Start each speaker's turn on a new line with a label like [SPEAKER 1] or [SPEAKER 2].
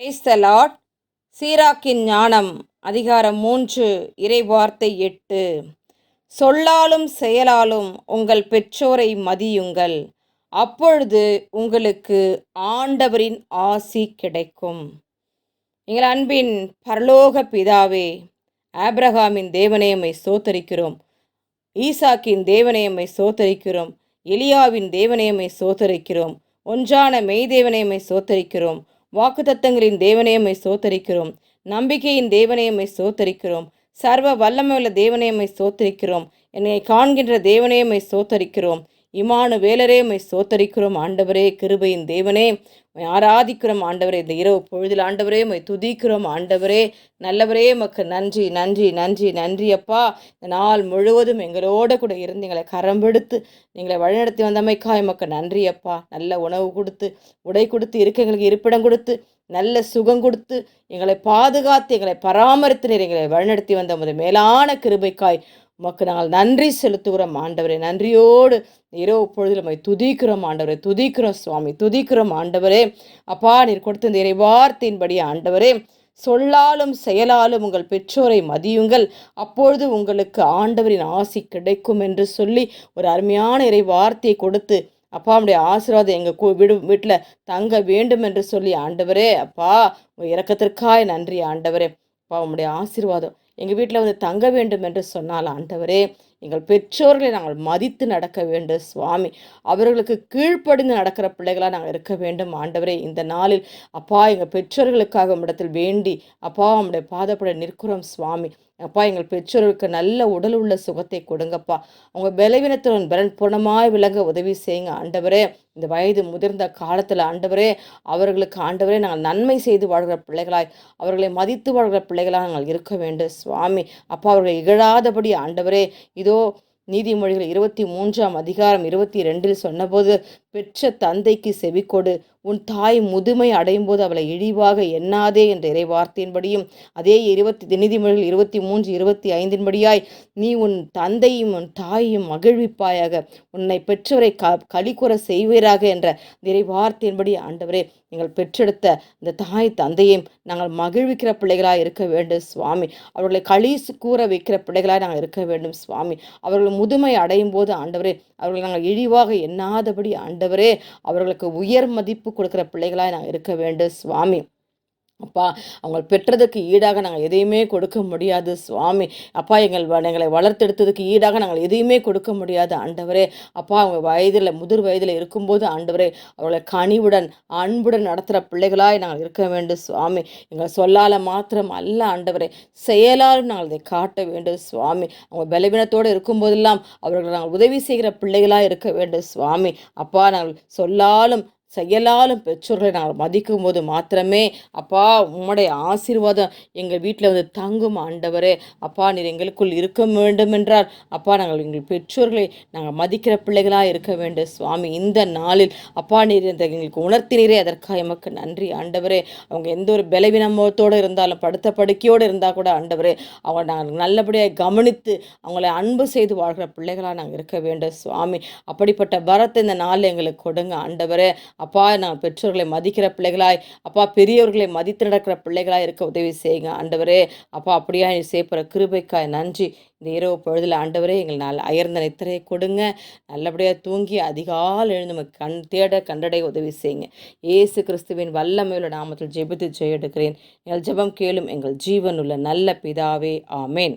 [SPEAKER 1] Praise சீராக்கின் ஞானம் அதிகாரம் மூன்று இறைவார்த்தை எட்டு. சொல்லாலும் செயலாலும் உங்கள் பெற்றோரை மதியுங்கள். அப்பொழுது உங்களுக்கு ஆண்டவரின் ஆசி கிடைக்கும். எங்கள் அன்பின் பரலோக பிதாவே ஆப்ரஹாமின் தேவனையமை சோத்தரிக்கிறோம் ஈசாக்கின் தேவனையமை சோத்தரிக்கிறோம் எலியாவின் தேவனையமை சோத்தரிக்கிறோம் ஒன்றான மெய்தேவனையம்மை சோத்தரிக்கிறோம் வாக்குத்தத்தங்களின் தேவனையமை சோத்தரிக்கிறோம் நம்பிக்கையின் தேவனையமை சோத்தரிக்கிறோம் சர்வ வல்லமையுள்ள தேவனையமை சோத்தரிக்கிறோம் என்னை காண்கின்ற தேவனையமை சோத்தரிக்கிறோம் இமானு வேலரே மை சோத்தரிக்கிறோம் ஆண்டவரே கிருபையின் தேவனே. உம்மை ஆராதிக்கிறோம் ஆண்டவரே இந்த இரவு பொழுதில் ஆண்டவரே மை துதிக்கிறோம் ஆண்டவரே. நல்லவரே மக்கள் நன்றி நன்றி நன்றி நன்றி அப்பா. இந்த நாள் முழுவதும் எங்களோட கூட இருந்து எங்களை கரம்பெடுத்து எங்களை வழிநடத்தி வந்தமைக்கா எமக்கு நன்றி அப்பா. நல்ல உணவு கொடுத்து உடை கொடுத்து இருக்க எங்களுக்கு இருப்பிடம் கொடுத்து நல்ல சுகம் கொடுத்து எங்களை பாதுகாத்து எங்களை பராமரித்து நீர் எங்களை வழிநடத்தி வந்த முதல் மேலான கிருபைக்காய். உமக்கு நாங்கள் நன்றி செலுத்துகிறோம் ஆண்டவரே. நன்றியோடு இரவு பொழுதில் நம்மை துதிக்கிறோம் ஆண்டவரே. துதிக்கிறோம் சுவாமி. துதிக்கிறோம் ஆண்டவரே. அப்பா நீர் கொடுத்த இந்த இறைவார்த்தையின்படி ஆண்டவரே. சொல்லாலும் செயலாலும் உங்கள் பெற்றோரை மதியுங்கள். அப்பொழுது உங்களுக்கு ஆண்டவரின் ஆசி கிடைக்கும் என்று சொல்லி ஒரு அருமையான இறை வார்த்தையை கொடுத்து அப்பா உடைய ஆசீர்வாதம் எங்கள் வீடு வீட்டில் தங்க வேண்டும் என்று சொல்லி ஆண்டவரே. அப்பா உங்கள் இறக்கத்திற்காய் நன்றி ஆண்டவரே. அப்பா உங்களுடைய ஆசீர்வாதம் எங்கள் வீட்டில் வந்து தங்க வேண்டும் என்று சொன்னால் ஆண்டவரே எங்கள் பெற்றோர்களை நாங்கள் மதித்து நடக்க வேண்டும் சுவாமி. அவர்களுக்கு கீழ்ப்படிந்து நடக்கிற பிள்ளைகளாக நாங்கள் இருக்க வேண்டும் ஆண்டவரே. இந்த நாளில் அப்பா எங்கள் பெற்றோர்களுக்காக இடத்தில் வேண்டி அப்பா உம்முடைய பாதப்பட நிற்கிறோம் சுவாமி. அப்பா எங்கள் பெற்றோர்களுக்கு நல்ல உடல் உள்ள சுகத்தை கொடுங்கப்பா. அவங்க பலவீனத்துடன் பலன் பூர்ணமாய் விளங்க உதவி செய்யுங்க ஆண்டவரே. இந்த வயது முதிர்ந்த காலத்தில் ஆண்டவரே அவர்களுக்கு ஆண்டவரே நாங்கள் நன்மை செய்து வாழ்கிற பிள்ளைகளாய் அவர்களை மதித்து வாழ்கிற பிள்ளைகளாக நாங்கள் இருக்க வேண்டும் சுவாமி. அப்பா அவர்கள் இகழாதபடி ஆண்டவரே இதோ நீதிமொழிகள் இருபத்தி மூன்றாம் அதிகாரம் இருபத்தி ரெண்டில் சொன்னபோது பெற்ற தந்தைக்கு செவிக்கொடு உன் தாய் முதுமை அடையும் போது அவளை இழிவாக எண்ணாதே என்ற இறைவார்த்தையின்படியும் அதே இருபத்தி நீதிமொழிகள் இருபத்தி மூன்று இருபத்தி ஐந்தின்படியாய் நீ உன் தந்தையும் உன் தாயையும் மகிழ்விப்பாயாக உன்னை பெற்றவரை க கலிக்குற செய்வீராக என்ற இறைவார்த்தையின்படி ஆண்டவரே நீங்கள் பெற்றெடுத்த இந்த தாய் தந்தையும் நாங்கள் மகிழ்விக்கிற பிள்ளைகளாக இருக்க வேண்டும் சுவாமி. அவர்களை களி கூற வைக்கிற பிள்ளைகளாக நாங்கள் இருக்க வேண்டும் சுவாமி. அவர்கள் முதுமை அடையும் போது ஆண்டவரே அவர்களை நாங்கள் இழிவாக எண்ணாதபடி ஆண்டவரே அவர்களுக்கு உயர் மதிப்பு கொடுக்குற பிள்ளைகளாக நாங்கள் இருக்க வேண்டும் சுவாமி. அப்பா அவங்க பெற்றதுக்கு ஈடாக நாங்கள் எதையுமே கொடுக்க முடியாது சுவாமி. அப்பா எங்கள் வ- எங்களை வளர்த்தெடுத்ததுக்கு ஈடாக நாங்கள் எதையுமே கொடுக்க முடியாது ஆண்டவரே. அப்பா அவங்க வயதில் முதிர் வயதில் இருக்கும்போது ஆண்டவரே அவர்களை கனிவுடன் அன்புடன் நடத்துகிற பிள்ளைகளாய் நாங்கள் இருக்க வேண்டும் சுவாமி. எங்கள் சொல்லால் மாத்திரம் அல்ல ஆண்டவரே. செயலாலும் நாங்கள் இதை காட்ட வேண்டும் சுவாமி. அவங்க பலவீனத்தோடு இருக்கும்போதெல்லாம் அவர்கள் நாங்கள் உதவி செய்கிற பிள்ளைகளாக இருக்க வேண்டும் சுவாமி. அப்பா நாங்கள் சொல்லாலும் செயலாலும் பெற்றோர்களை நாங்கள் மதிக்கும் போது மாத்திரமே அப்பா உம்முடைய ஆசீர்வாதம் எங்கள் வீட்டில் வந்து தங்கும் ஆண்டவரே. அப்பா நீர் எங்களுக்குள் இருக்க வேண்டும் என்றால் அப்பா நாங்கள் எங்கள் பெற்றோர்களை நாங்கள் மதிக்கிற பிள்ளைகளாக இருக்க வேண்டும். சுவாமி இந்த நாளில் அப்பா நீர் இந்த எங்களுக்கு உணர்த்தினீரே. அதற்காக எமக்கு நன்றி ஆண்டவரே. அவங்க எந்த ஒரு பலவீனமோத்தோடு இருந்தாலும் படுத்த படுக்கையோடு இருந்தால் கூட ஆண்டவரே அவங்க நாங்கள் நல்லபடியாக கவனித்து அவங்களை அன்பு செய்து வாழ்கிற பிள்ளைகளாக நாங்கள் இருக்க வேண்டும். சுவாமி அப்படிப்பட்ட வரத்தை இந்த நாளில் எங்களுக்கு கொடுங்க ஆண்டவரே. அப்பா நான் பெற்றோர்களை மதிக்கிற பிள்ளைகளாய் அப்பா பெரியவர்களை மதித்து நடக்கிற பிள்ளைகளாய் இருக்க உதவி செய்யுங்க. ஆண்டவரே அப்பா அப்படியா நீ சேப்புற கிருபைக்காய் நன்றி. இந்த இரவு பொழுதில் ஆண்டவரே எங்கள் நாள் அயர்ந்த நித்திரையை கொடுங்க. நல்லபடியாக தூங்கி அதிகால் எழுந்து நமக்கு கண் தேட கண்டடைய உதவி செய்யுங்க. ஏசு கிறிஸ்துவின் வல்லமையுள்ள நாமத்தில் ஜெபித்து ஜெயெடுக்கிறேன். எங்கள் ஜெபம் கேளும் எங்கள் ஜீவனுள்ள நல்ல பிதாவே ஆமேன்.